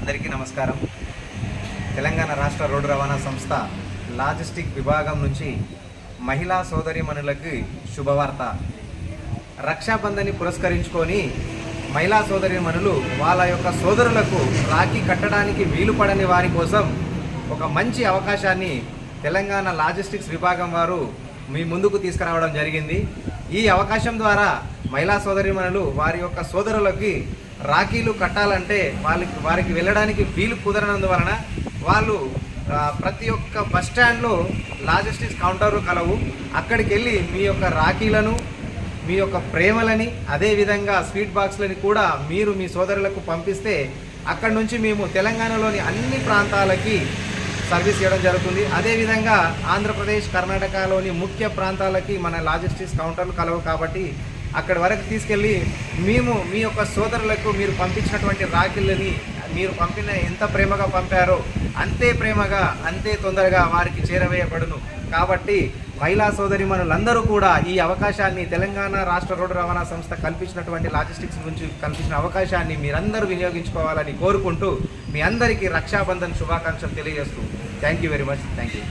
అందరికీ నమస్కారం. తెలంగాణ రాష్ట్ర రోడ్డు రవాణా సంస్థ లాజిస్టిక్ విభాగం నుంచి మహిళా సోదరిమణులకి శుభవార్త. రక్షాబంధని పురస్కరించుకొని మహిళా సోదరిమణులు వాళ్ళ యొక్క సోదరులకు రాఖీ కట్టడానికి వీలు పడని వారి కోసం ఒక మంచి అవకాశాన్ని తెలంగాణ లాజిస్టిక్స్ విభాగం వారు మీ ముందుకు తీసుకురావడం జరిగింది. ఈ అవకాశం ద్వారా మహిళా సోదరిమణులు వారి యొక్క సోదరులకి రాఖీలు కట్టాలంటే వాళ్ళకి వారికి వెళ్ళడానికి వీలు కుదరనందువలన వాళ్ళు ప్రతి ఒక్క బస్ స్టాండ్లో లాజిస్టిక్స్ కౌంటర్ కలవు. అక్కడికి వెళ్ళి మీ యొక్క రాఖీలను మీ యొక్క ప్రేమలని అదేవిధంగా స్వీట్ బాక్స్లని కూడా మీరు మీ సోదరులకు పంపిస్తే అక్కడి నుంచి మేము తెలంగాణలోని అన్ని ప్రాంతాలకి సర్వీస్ చేయడం జరుగుతుంది. అదేవిధంగా ఆంధ్రప్రదేశ్ కర్ణాటకలోని ముఖ్య ప్రాంతాలకి మన లాజిస్టిక్స్ కౌంటర్లు కలవు కాబట్టి అక్కడి వరకు తీసుకెళ్ళి మేము మీ యొక్క సోదరులకు మీరు పంపించినటువంటి రాఖీలని మీరు పంపిన ఎంత ప్రేమగా పంపారో అంతే ప్రేమగా అంతే తొందరగా వారికి చేరవేయబడును. కాబట్టి మహిళా సోదరిమణులందరూ కూడా ఈ అవకాశాన్ని తెలంగాణ రాష్ట్ర రోడ్డు రవాణా సంస్థ కల్పించినటువంటి లాజిస్టిక్స్ గురించి కల్పించిన అవకాశాన్ని మీరందరూ వినియోగించుకోవాలని కోరుకుంటూ మీ అందరికీ రక్షాబంధన్ శుభాకాంక్షలు తెలియజేస్తూ thank you very much. Thank you.